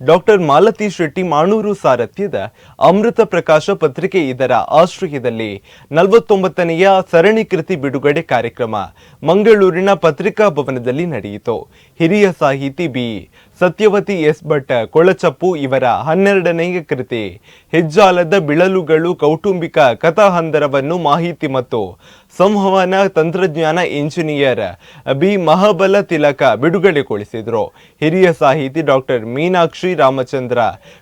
Doctor Malathi Shetty Manur ಸಾರಥ್ಯದ ಅಮೃತ ಪ್ರಕಾಶ ಪತ್ರಿಕೆ ಇದರ ಆಶ್ರಯದಲ್ಲಿ ನಲವತ್ತೊಂಬತ್ತನೆಯ ಸರಣಿ ಕೃತಿ ಬಿಡುಗಡೆ ಕಾರ್ಯಕ್ರಮ ಮಂಗಳೂರಿನ ಪತ್ರಿಕಾ ಭವನದಲ್ಲಿ ನಡೆಯಿತು. ಹಿರಿಯ ಸಾಹಿತಿ ಬಿ. ಸತ್ಯವತಿ ಎಸ್ ಭಟ್ ಕೊಳಚಪ್ಪು ಇವರ ಹನ್ನೆರಡನೆಯ ಕೃತಿ. ಹೆಜ್ಜಾಲದ ಬಿಳಲುಗಳು, ಕೌಟುಂಬಿಕ ಕಥಾಹಂದರವನ್ನು ಮಾಹಿತಿ ಮತ್ತು ಸಂವಹನ ತಂತ್ರಜ್ಞಾನ ಇಂಜಿನಿಯರ್ ಬಿ. ಮಹಾಬಲ ತಿಲಕ ಬಿಡುಗಡೆಗೊಳಿಸಿದರು. ಹಿರಿಯ ಸಾಹಿತಿ ಡಾಕ್ಟರ್ ಮೀನಾಕ್ಷಿ ರಾಮಚಂದ್ರ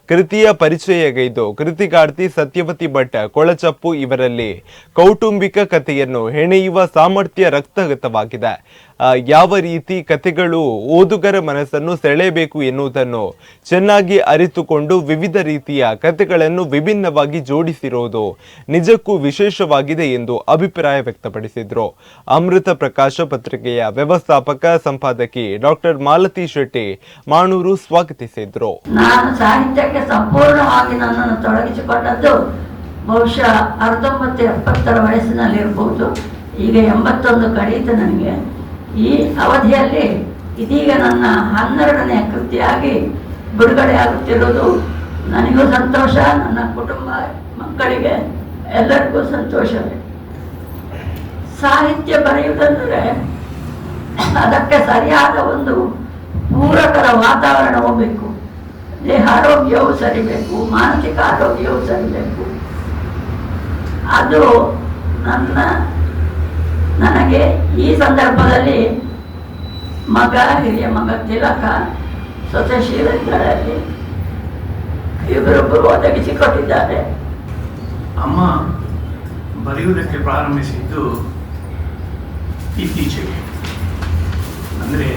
ಕೃತಿಯ ಪರಿಚಯಗೈದು. ಕೃತಿಗಾರ್ತಿ ಸತ್ಯವತಿ ಭಟ್ ಕೊಳಚಪ್ಪು ಇವರಲ್ಲಿ ಕೌಟುಂಬಿಕ ಕಥೆಯನ್ನು ಹೆಣೆಯುವ ಸಾಮರ್ಥ್ಯ ರಕ್ತಗತವಾಗಿದೆ. ಯಾವ ರೀತಿ ಕಥೆಗಳು ಓದುಗರ ಮನಸ್ಸನ್ನು ಸೆಳೆಯಬೇಕು ಎನ್ನುವುದನ್ನು ಚೆನ್ನಾಗಿ ಅರಿತುಕೊಂಡು ವಿವಿಧ ರೀತಿಯ ಕಥೆಗಳನ್ನು ವಿಭಿನ್ನವಾಗಿ ಜೋಡಿಸಿರುವುದು ನಿಜಕ್ಕೂ ವಿಶೇಷವಾಗಿದೆ ಎಂದು ಅಭಿಪ್ರಾಯ ವ್ಯಕ್ತಪಡಿಸಿದರು. ಅಮೃತ ಪ್ರಕಾಶ ಪತ್ರಿಕೆಯ ವ್ಯವಸ್ಥಾಪಕ ಸಂಪಾದಕಿ ಡಾಕ್ಟರ್ ಮಾಲತಿ ಶೆಟ್ಟಿ ಮಾಣೂರು ಸ್ವಾಗತಿಸಿದ್ರು. ನಾನು ಸಾಹಿತ್ಯಕ್ಕೆ ಸಂಪೂರ್ಣವಾಗಿ ನನ್ನನ್ನು ತೊಡಗಿಸಿಕೊಂಡದ್ದು ಬಹುಶಃ ಅರ್ಧೊಂಬತ್ತು ಎಪ್ಪತ್ತರ ವಯಸ್ಸಿನಲ್ಲಿರ್ಬೋದು. ಈಗ ಎಂಬತ್ತೊಂದು ಕಳೀತು ನನಗೆ. ಈ ಅವಧಿಯಲ್ಲಿ ಇದೀಗ ನನ್ನ ಹನ್ನೆರಡನೇ ಕೃತಿಯಾಗಿ ಬಿಡುಗಡೆಯಾಗುತ್ತಿರುವುದು ನನಗೂ ಸಂತೋಷ, ನನ್ನ ಕುಟುಂಬ ಮಕ್ಕಳಿಗೆ ಎಲ್ಲರಿಗೂ ಸಂತೋಷವೇ. ಸಾಹಿತ್ಯ ಬರೆಯುವುದಂದರೆ ಅದಕ್ಕೆ ಸರಿಯಾದ ಒಂದು ಪೂರಕರ ವಾತಾವರಣವೂ ಬೇಕು. ದೇಹ ಆರೋಗ್ಯವೂ ಸರಿಬೇಕು ಮಾನಸಿಕ ಆರೋಗ್ಯವೂ ಸರಿಬೇಕು ಅದು ನನ್ನ ನನಗೆ ಈ ಸಂದರ್ಭದಲ್ಲಿ ಮಗ, ಹಿರಿಯ ಮಗ ತಿಲಕ ಸೊಸೆ ಶ್ರೀರಂಗರಲ್ಲಿ ಇವರೊಬ್ಬರು ಒದಗಿಸಿಕೊಟ್ಟಿದ್ದಾರೆ. ಅಮ್ಮ, ಬರೆಯುವುದಕ್ಕೆ ಪ್ರಾರಂಭಿಸಿದ್ದು ಇತ್ತೀಚೆಗೆ. ಅಂದರೆ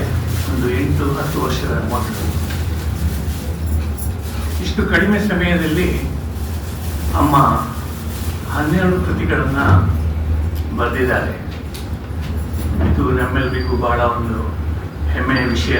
ಒಂದು ಎಂಟು, ಹತ್ತು ವರ್ಷದ ಮೊದಲು. ಇಷ್ಟು ಕಡಿಮೆ ಸಮಯದಲ್ಲಿ ಅಮ್ಮ ಹನ್ನೆರಡು ಕೃತಿಗಳನ್ನು ಬರೆದಿದ್ದಾರೆ. ಇದು ನಮ್ಮೆಲ್ಲರಿಗೂ ಬಹಳ ಒಂದು ಹೆಮ್ಮೆಯ ವಿಷಯ